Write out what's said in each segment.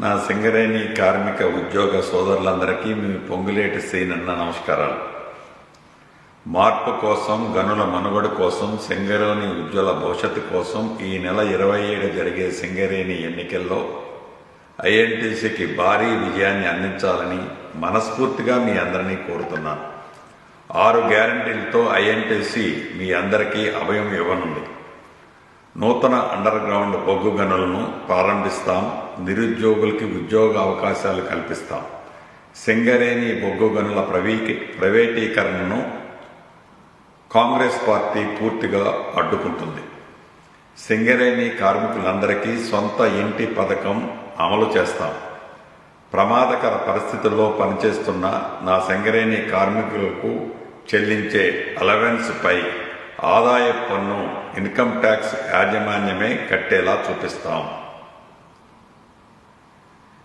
నా సింగరేణి కార్మిక ఉద్యోగ సోదరులందరికీ మీ పొంగులేటి శ్రీనన్న నమస్కారాలు. మార్పు కోసం గనుల మనుగడ కోసం సింగరేణి ఉజ్వల భవిష్యత్తు కోసం ఈ నెల ఇరవై ఏడు జరిగే సింగరేణి ఎన్నికల్లో ఐఎన్టీసీకి భారీ విజయాన్ని అందించాలని మనస్ఫూర్తిగా మీ అందరినీ కోరుతున్నాను. ఆరు గ్యారంటీలతో ఐఎన్టీసీ మీ అందరికీ అభయం ఇవ్వనుంది. నూతన అండర్ గ్రౌండ్ బొగ్గు గనులను ప్రారంభిస్తాం. నిరుద్యోగులకి ఉద్యోగ అవకాశాలు కల్పిస్తాం. సింగరేణి బొగ్గు గనుల ప్రవీకి ప్రైవేటీకరణను కాంగ్రెస్ పార్టీ పూర్తిగా అడ్డుకుంటుంది. సింగరేణి కార్మికులందరికీ సొంత ఇంటి పథకం అమలు చేస్తాం. ప్రమాదకర పరిస్థితుల్లో పనిచేస్తున్న నా సింగరేణి కార్మికులకు చెల్లించే అలవెన్స్పై ఆదాయ పన్ను ఇన్కమ్ ట్యాక్స్ యాజమాన్యమే కట్టేలా చూపిస్తాం.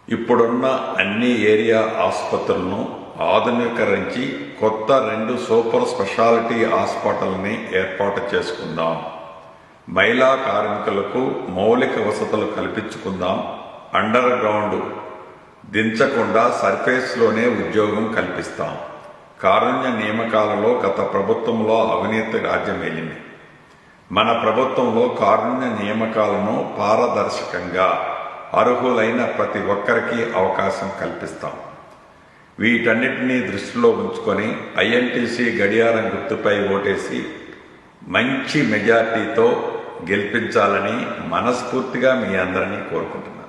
ఇప్పుడున్న అన్ని ఏరియా ఆసుపత్రులను ఆధునీకరించి కొత్త రెండు సూపర్ స్పెషాలిటీ హాస్పిటల్ని ఏర్పాటు చేసుకుందాం. మహిళా కార్మికులకు మౌలిక వసతులు కల్పించుకుందాం. అండర్ గ్రౌండ్ దించకుండా సర్ఫేస్లోనే ఉద్యోగం కల్పిస్తాం. కారుణ్య నియామకాలలో గత ప్రభుత్వంలో అవినీతి రాజ్యమేలింది. మన ప్రభుత్వంలో కారుణ్య నియామకాలను పారదర్శకంగా అర్హులైన ప్రతి ఒక్కరికి అవకాశం కల్పిస్తాం. వీటన్నిటినీ దృష్టిలో ఉంచుకొని ఐఎన్టీసీ గడియారం గుర్తుపై ఓటేసి మంచి మెజార్టీతో గెలిపించాలని మనస్ఫూర్తిగా మీ అందరినీ కోరుకుంటున్నాను.